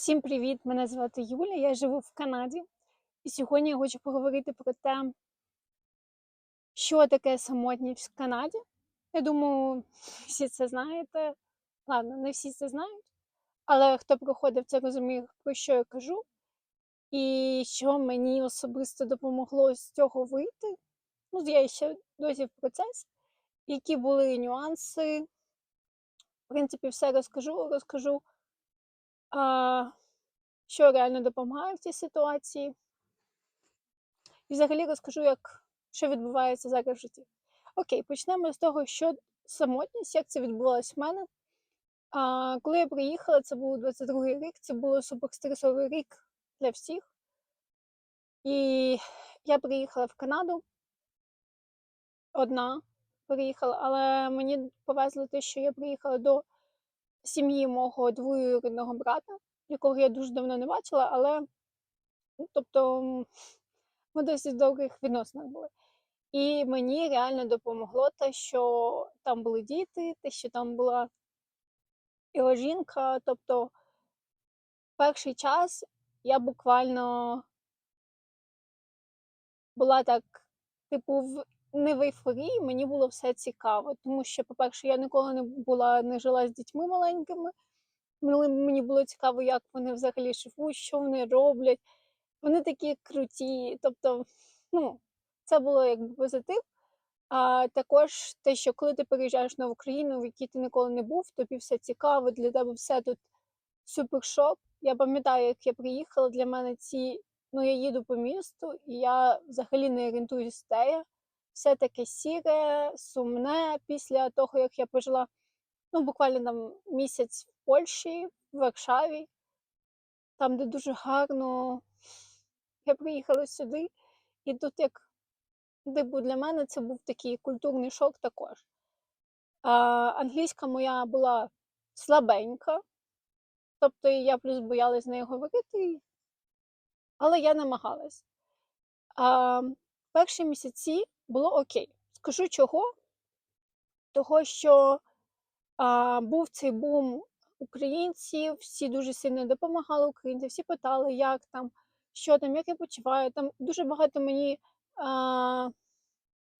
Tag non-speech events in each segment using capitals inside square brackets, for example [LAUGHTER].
Всім привіт! Мене звати Юля, я живу в Канаді. І сьогодні я хочу поговорити про те, що таке самотність в Канаді. Я думаю, [LAUGHS] всі це знаєте. Ладно, не всі це знають, але хто проходив це розуміє, про що я кажу. І що мені особисто допомогло з цього вийти. Ну, я ще досі в процесі, які були нюанси. В принципі, все розкажу, розкажу. Що реально допомагає в цій ситуації. І взагалі розкажу, як, що відбувається зараз в житті. Окей, почнемо з того, що самотність, як це відбувалось в мене. А, коли я приїхала, це був 22-й рік, це був суперстресовий рік для всіх. І я приїхала в Канаду одна приїхала, але мені повезло те, що я приїхала до сім'ї мого двоюрідного брата, якого я дуже давно не бачила, але ну, тобто [LAUGHS] ми досить довгих відносинах були. І мені реально допомогло те, що там були діти, те, що там була його жінка. Тобто, перший час я буквально була так, типу, в не в ейфорії, мені було все цікаво. Тому що, по-перше, я ніколи не була, не жила з дітьми маленькими. Мені було цікаво, як вони взагалі живуть, що вони роблять. Вони такі круті. Тобто, ну, це було якби позитив. А також те, що коли ти переїжджаєш на Україну, в якій ти ніколи не був, тобі все цікаво, для тебе все тут супер шок. Я пам'ятаю, як я приїхала, для мене ці, ну я їду по місту, і я взагалі не орієнтуюсь де я. Все таке сіре, сумне після того, як я пожила ну, буквально там місяць в Польщі, в Варшаві, там, де дуже гарно. Я приїхала сюди, і тут як типу, для мене це був такий культурний шок також. А, англійська моя була слабенька, тобто я плюс боялась з нею говорити, але я намагалась. А, перші місяці було окей. Скажу чого? Того, що а, був цей бум українців, всі дуже сильно допомагали українцям, всі питали, як там, що там, як я почуваю. Там дуже багато мені, а,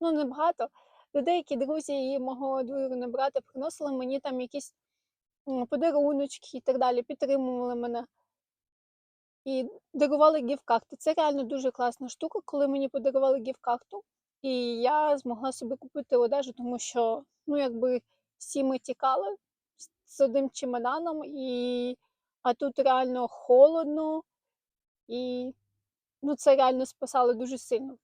ну не багато, людей, які друзі і мого двоюрідного брата приносили мені там якісь подаруночки і так далі, підтримували мене. І дарували гіф-карти. Це реально дуже класна штука, коли мені подарували гіф-карту, і я змогла собі купити одежу, тому що, ну, якби всі ми тікали з- одним чемоданом, і... а тут реально холодно, і ну, це реально спасало дуже сильно.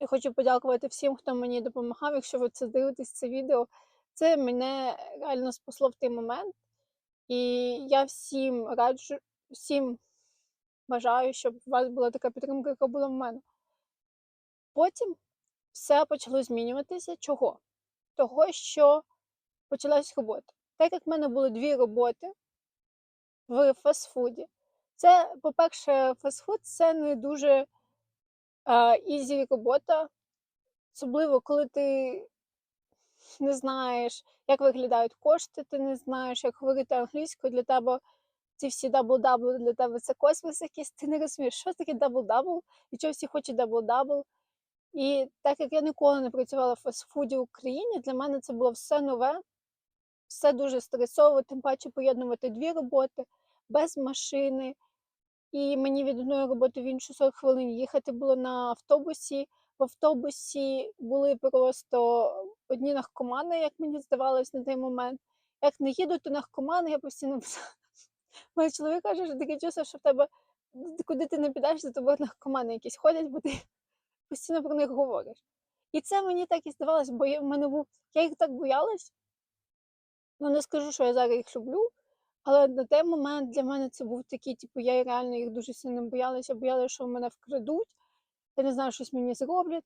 Я хочу подякувати всім, хто мені допомагав. Якщо ви це дивитесь, це відео, це мене реально спасло в той момент. І я всім раджу, всім бажаю, щоб у вас була така підтримка, яка була в мене. Потім все почало змінюватися. Чого? Того, що почалась робота. Так як в мене були дві роботи в фастфуді. Це, по-перше, фастфуд це не дуже ізі робота, особливо коли ти не знаєш, як виглядають кошти, ти не знаєш, як говорити англійською для тебе. Ці всі дабл-дабл для тебе це космос якийсь, ти не розумієш, що таке дабл-дабл, і чого всі хочуть дабл-дабл. І так як я ніколи не працювала в фастфуді в Україні, для мене це було все нове, все дуже стресово, тим паче поєднувати дві роботи без машини. І мені від одної роботи в іншу 40 хвилин їхати було на автобусі. В автобусі були просто одні наркомани, як мені здавалось на той момент. Як не їдуть, то наркомани, я постійно Мій чоловік каже, що таке чувство, що в тебе куди ти не підеш, за тобою наркомани якісь ходять, бо ти постійно про них говориш. І це мені так і здавалось, бо я, в мене був, я їх так боялась. Ну, не скажу, що я зараз їх люблю, але на той момент для мене це був такий, типу, я реально їх дуже сильно боялася, боялася, що мене вкрадуть, я не знаю, щось мені зроблять.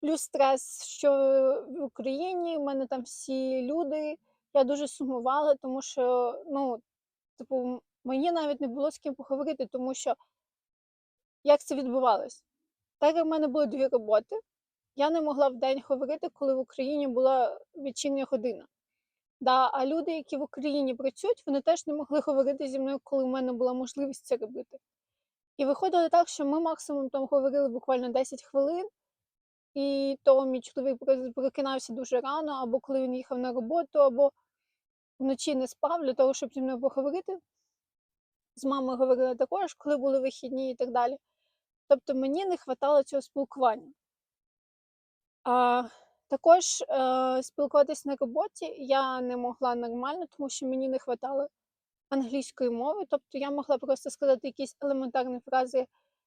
Плюс стрес, що в Україні в мене там всі люди. Я дуже сумувала, тому що, ну, типу, мені навіть не було з ким поговорити, тому що як це відбувалось? Так як в мене було дві роботи, я не могла в день говорити, коли в Україні була вечірня година. Да, а люди, які в Україні працюють, вони теж не могли говорити зі мною, коли в мене була можливість це робити. І виходило так, що ми максимум там говорили буквально 10 хвилин, і то мій чоловік про- прокинався дуже рано, або коли він їхав на роботу, або вночі не спав для того, щоб зі мною поговорити. З мамою говорила також, коли були вихідні і так далі. Тобто мені не вистачало цього спілкування. А, також е, спілкуватись на роботі я не могла нормально, тому що мені не вистачало англійської мови. Тобто я могла просто сказати якісь елементарні фрази,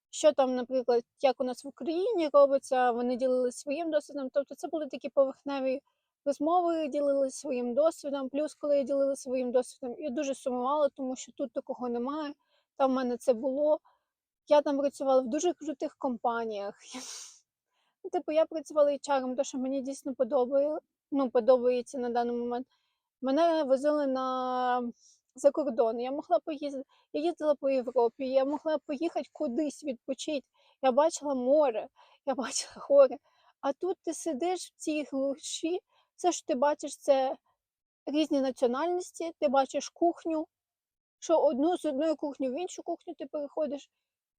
що там, наприклад, як у нас в Україні робиться, вони ділилися своїм досвідом. Тобто це були такі поверхневі розмови, ділилися своїм досвідом. Плюс, коли я ділилася своїм досвідом, я дуже сумувала, тому що тут такого немає. Там в мене це було. Я там працювала в дуже крутих компаніях. [LAUGHS] Ну, Типу, я працювала HR, тому що мені дійсно подобає, ну, подобається на даний момент. Мене возили на за кордон. Я могла поїздити. Я їздила по Європі, я могла поїхати кудись відпочити. Я бачила море, я бачила [LAUGHS] гори. А тут ти сидиш в цій глуші, все, що ти бачиш, це різні національності, ти бачиш кухню, що одну з одної кухні в іншу кухню ти переходиш.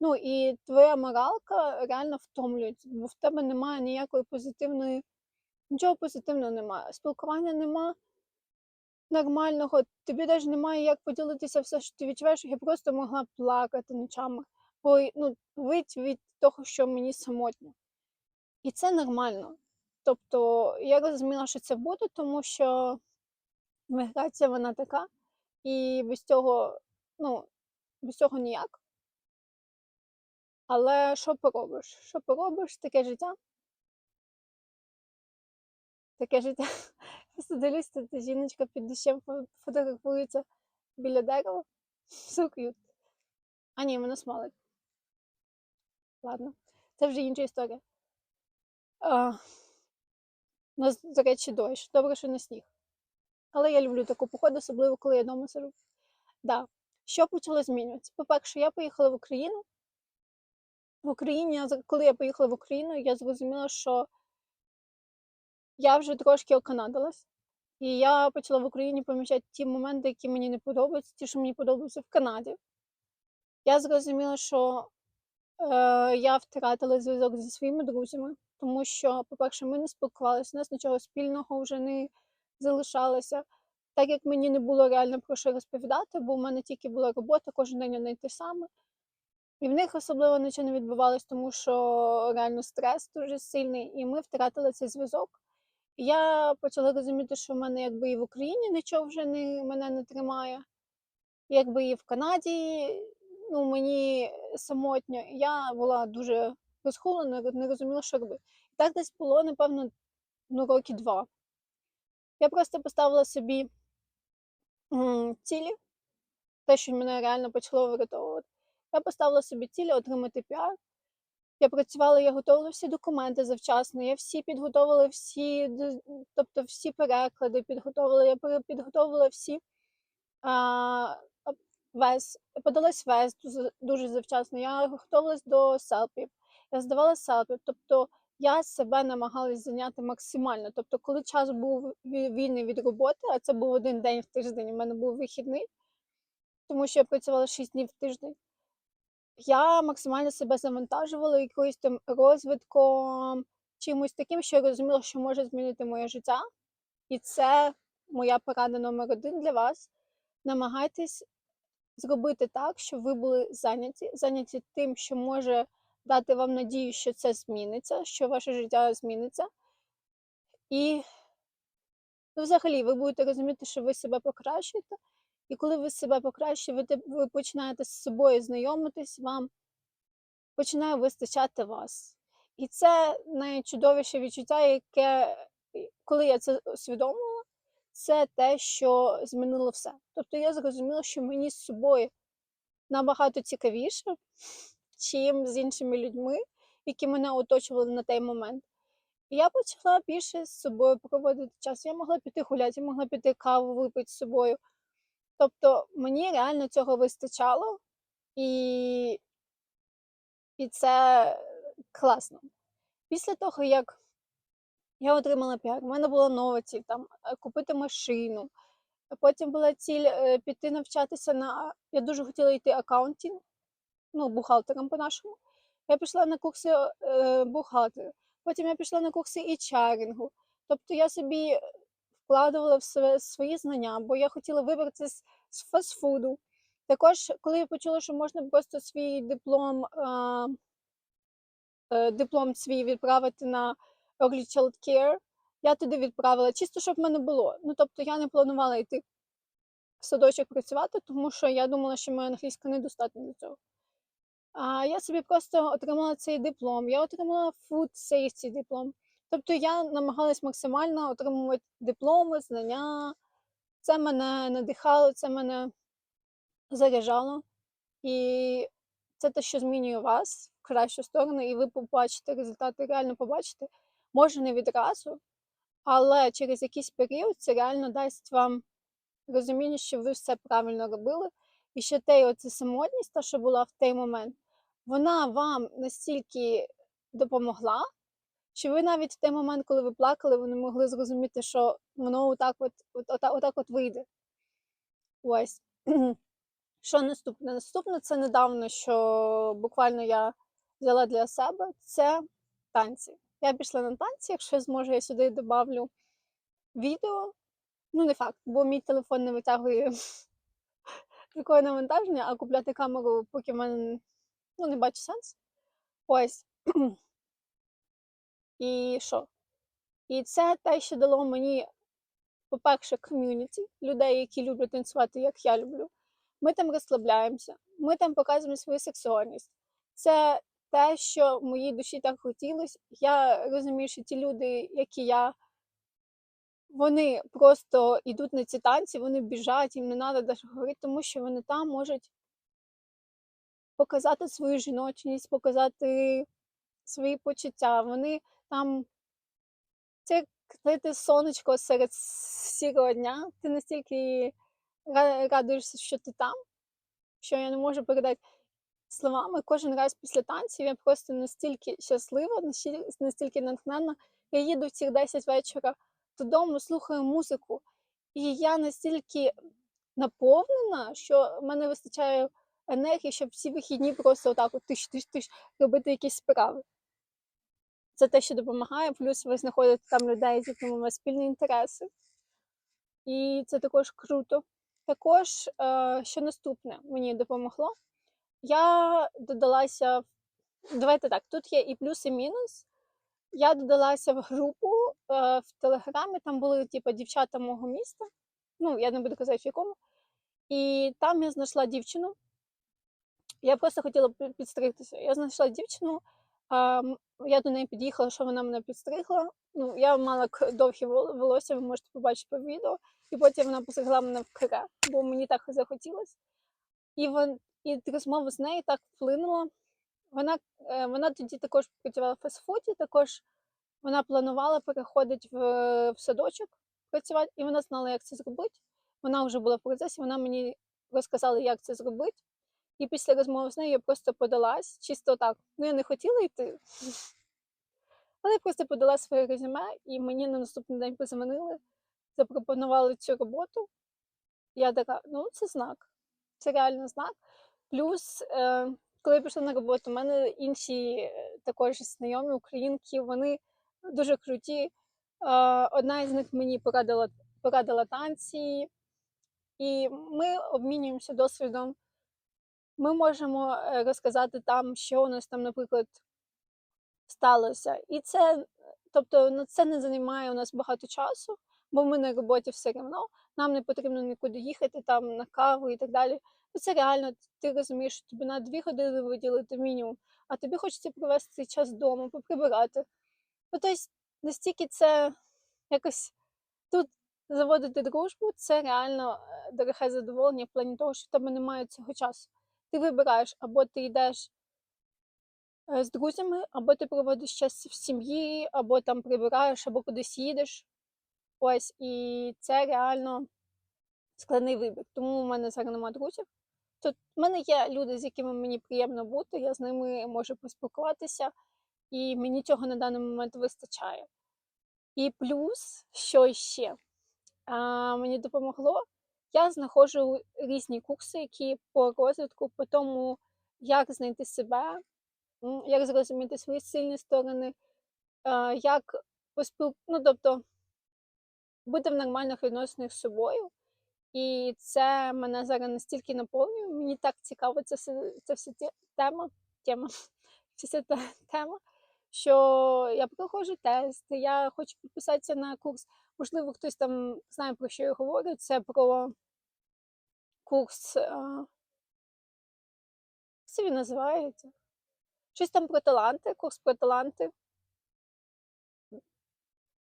Ну і твоя моралка реально втомлюється, бо в тебе немає ніякої позитивної, нічого позитивного немає. Спілкування нема нормального, тобі навіть немає як поділитися все, що ти відчуваєш. Я просто могла плакати ночами, бо ну, вить від того, що мені самотньо. І це нормально. Тобто я розуміла, що це буде, тому що міграція вона така, і без цього, ну, без цього ніяк. Але що поробиш? Що поробиш? Таке життя. Таке життя. [LAUGHS] Просто дивлюсь, тут жіночка під дощем фотографується біля дерева. [LAUGHS] So cute. А ні, вона смалить. Ладно, це вже інша історія. А, у нас, до речі, дощ. Добре, що не сніг. Але я люблю таку походу, особливо коли я вдома сижу. Да. Що почало змінюватися? По-перше, я поїхала в Україну. В Україні, коли я поїхала в Україну, я зрозуміла, що я вже трошки оканадилась. І я почала в Україні помічати ті моменти, які мені не подобаються, ті, що мені подобаються в Канаді. Я зрозуміла, що е, я втратила зв'язок зі своїми друзями, тому що, по-перше, ми не спілкувалися, у нас нічого спільного вже не залишалося. Так як мені не було реально про що розповідати, бо в мене тільки була робота, кожен день одне те саме. І в них особливо нічого не відбувалось, тому що реально стрес дуже сильний, і ми втратили цей зв'язок. Я почала розуміти, що в мене якби і в Україні нічого вже не, мене не тримає, якби і в Канаді ну, мені самотньо. Я була дуже розхулена, не розуміла, що робити. І так десь було, напевно, ну, роки два. Я просто поставила собі м, цілі, те, що мене реально почало врятовувати. Я поставила собі цілі отримати піар. Я працювала, я готувала всі документи завчасно, я всі підготовила всі, тобто всі переклади підготовила, я підготовила всі а, вес, подалась вес дуже завчасно. Я готувалась до селпів, я здавала селпів, тобто я себе намагалась зайняти максимально. Тобто, коли час був вільний від роботи, а це був один день в тиждень, у мене був вихідний, тому що я працювала 6 днів в тиждень. Я максимально себе завантажувала якоюсь там розвитком, чимось таким, що я розуміла, що може змінити моє життя. І це моя порада номер один для вас. Намагайтесь зробити так, щоб ви були зайняті, зайняті тим, що може дати вам надію, що це зміниться, що ваше життя зміниться. І ну, взагалі ви будете розуміти, що ви себе покращуєте. І коли ви себе покращуєте, ви, починаєте з собою знайомитись, вам починає вистачати вас. І це найчудовіше відчуття, яке, коли я це усвідомила, це те, що змінило все. Тобто я зрозуміла, що мені з собою набагато цікавіше, чим з іншими людьми, які мене оточували на той момент. І я почала більше з собою проводити час. Я могла піти гуляти, я могла піти каву випити з собою. Тобто мені реально цього вистачало, і, і це класно. Після того, як я отримала піар, у мене була нова ціль там е, купити машину, Потім була ціль е, піти навчатися на. Я дуже хотіла йти акаунтінг, ну, бухгалтером по-нашому. Я пішла на курси е, бухгалтера. Потім я пішла на курси HR-інгу. Тобто я собі вкладувала в свої знання, бо я хотіла вибратися з, фастфуду. Також, коли я почула, що можна просто свій диплом, е, диплом свій відправити на Early Child Care, я туди відправила, чисто щоб в мене було. Ну, тобто я не планувала йти в садочок працювати, тому що я думала, що моя англійська недостатня для цього. А я собі просто отримала цей диплом. Я отримала Food Safety диплом. Тобто я намагалась максимально отримувати дипломи, знання. Це мене надихало, це мене заряджало. І це те, що змінює вас в кращу сторону, і ви побачите результати, реально побачите. Може, не відразу, але через якийсь період це реально дасть вам розуміння, що ви все правильно робили. І що те, оця самотність, та, що була в той момент, вона вам настільки допомогла, що ви навіть в той момент, коли ви плакали, ви не могли зрозуміти, що воно отак от, от, отак, отак от вийде. Ось. [CLEARS THROAT] Що наступне? Наступне це недавно, що буквально я взяла для себе, це танці. Я пішла на танці, якщо я зможу, я сюди добавлю відео. Ну, не факт, бо мій телефон не витягує [LAUGHS] такого навантаження, а купляти камеру, поки в мене ну, не бачу сенс. Ось. [CLEARS THROAT] І що? І це те, що дало мені, по-перше, ком'юніті, людей, які люблять танцювати, як я люблю. Ми там розслабляємося, ми там показуємо свою сексуальність. Це те, що моїй душі так хотілося. Я розумію, що ті люди, які я, вони просто йдуть на ці танці, вони біжать, їм не треба навіть говорити, тому що вони там можуть показати свою жіночність, показати свої почуття. Вони там це як знаєте, сонечко серед сірого дня. Ти настільки радуєшся, що ти там, що я не можу передати словами. Кожен раз після танців я просто настільки щаслива, настільки натхненна. Я їду в цих 10 вечора додому, слухаю музику, і я настільки наповнена, що в мене вистачає енергії, щоб всі вихідні просто отак от тиш-тиш-тиш робити якісь справи. Це те, що допомагає, плюс ви знаходите там людей, з якими у вас спільні інтереси. І це також круто. Також, е, що наступне мені допомогло, я додалася, давайте так, тут є і плюс, і мінус. Я додалася в групу е, в Телеграмі, там були типу, дівчата мого міста. Ну, я не буду казати, в якому. І там я знайшла дівчину. Я просто хотіла пі- підстригтися. Я знайшла дівчину, я до неї під'їхала, що вона мене підстригла. Ну, я мала довгі волосся, ви можете побачити по відео. І потім вона постригла мене в каре, бо мені так захотілося. І, вон, і розмова з нею так вплинула. Вона, е, вона тоді також працювала в фастфуді, також вона планувала переходити в, в садочок працювати, і вона знала, як це зробити. Вона вже була в процесі, вона мені розказала, як це зробити. І після розмови з нею я просто подалась, чисто так. Ну, я не хотіла йти. Але я просто подала своє резюме, і мені на наступний день позвонили, запропонували цю роботу. Я така, ну це знак. Це реально знак. Плюс, е, коли я пішла на роботу, у мене інші е, також знайомі українки, вони дуже круті. Е, одна із них мені порадила, порадила танці, і ми обмінюємося досвідом. Ми можемо е, розказати там, що у нас там, наприклад, сталося. І це, тобто, ну, це не займає у нас багато часу, бо ми на роботі все одно, нам не потрібно нікуди їхати там на каву і так далі. Ну, це реально, ти розумієш, що тобі на дві години виділити мінімум, а тобі хочеться провести цей час вдома, поприбирати. Ну, тобто, настільки це якось тут заводити дружбу, це реально е, дороге задоволення в плані того, що в тебе немає цього часу. Ти вибираєш, або ти йдеш з друзями, або ти проводиш час в сім'ї, або там прибираєш, або кудись їдеш. Ось, і це реально складний вибір. Тому у мене зараз немає друзів. Тут в мене є люди, з якими мені приємно бути, я з ними можу поспілкуватися, і мені цього на даний момент вистачає. І плюс, що ще, а, мені допомогло, Я знаходжу різні курси, які по розвитку, по тому, як знайти себе, як зрозуміти свої сильні сторони, як поспіл... ну, тобто бути в нормальних відносинах з собою. І це мене зараз настільки наповнює. Мені так цікаво це все, це все тема, тема, [LAUGHS] все та тема, що я проходжу тести, я хочу підписатися на курс. Можливо, хтось там знає, про що я говорю. Це про курс. е, Як це він називається? Щось там про таланти, курс про таланти.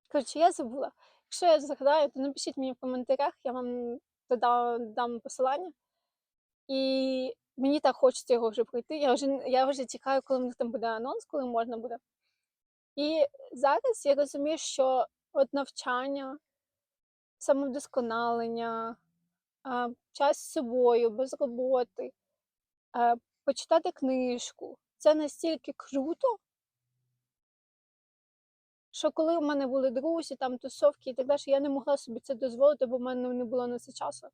Коротше, я забула. Якщо я згадаю, то напишіть мені в коментарях, я вам додам, дам посилання. І мені так хочеться його вже пройти. Я вже, я вже чекаю, коли в них там буде анонс, коли можна буде. І зараз я розумію, що от навчання, самовдосконалення, час з собою, без роботи, почитати книжку. Це настільки круто, що коли в мене були друзі, там тусовки і так далі, я не могла собі це дозволити, бо в мене не було на це часу.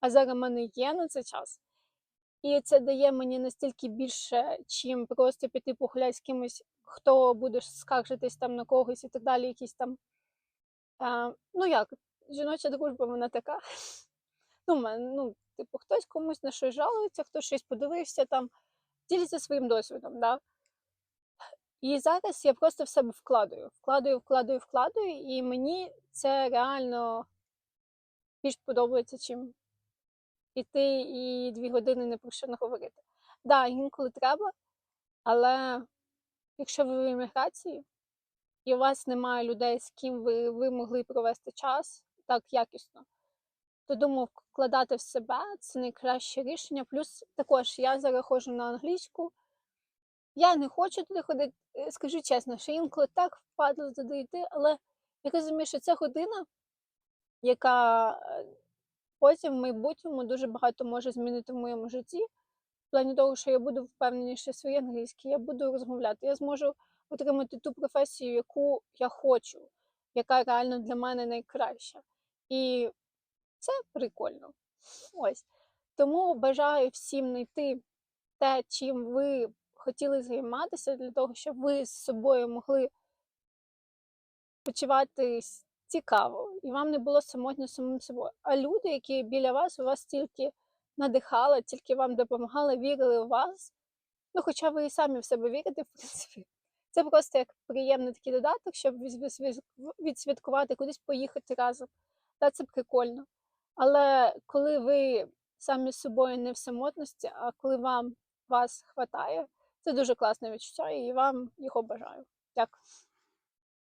А зараз в мене є на це час. І це дає мені настільки більше, чим просто піти погуляти з кимось, хто буде скаржитись там на когось і так далі, якісь там. А, ну як, жіноча дружба, вона така. [LAUGHS] Ну, ну, типу, хтось комусь на щось жалується, хтось щось подивився там, ділиться своїм досвідом. Да? І зараз я просто в себе вкладаю, вкладаю, вкладаю, вкладаю, і мені це реально більш подобається, чим піти і дві години не про що не говорити. Да, інколи треба, але якщо ви в еміграції і у вас немає людей, з ким ви, ви могли провести час так якісно, то думаю, вкладати в себе це найкраще рішення. Плюс також я зараз ходжу на англійську. Я не хочу туди ходити, е, скажу чесно, що інколи так впадло туди йти, але я розумію, що це година, яка е, потім в майбутньому дуже багато може змінити в моєму житті. В плані того, що я буду впевненіше в своїй англійській, я буду розмовляти, я зможу отримати ту професію, яку я хочу, яка реально для мене найкраща. І це прикольно. Ось. Тому бажаю всім знайти те, чим ви хотіли займатися, для того, щоб ви з собою могли почуватись цікаво, і вам не було самотньо самим собою. А люди, які біля вас, у вас тільки надихали, тільки вам допомагали, вірили в вас. Ну, хоча ви і самі в себе вірите, [LAUGHS] в принципі. Це просто як приємний такий додаток, щоб відсвяткувати, кудись поїхати разом. Та це прикольно. Але коли ви самі з собою не в самотності, а коли вам вас хватає, це дуже класне відчуття, і вам його бажаю. Дякую.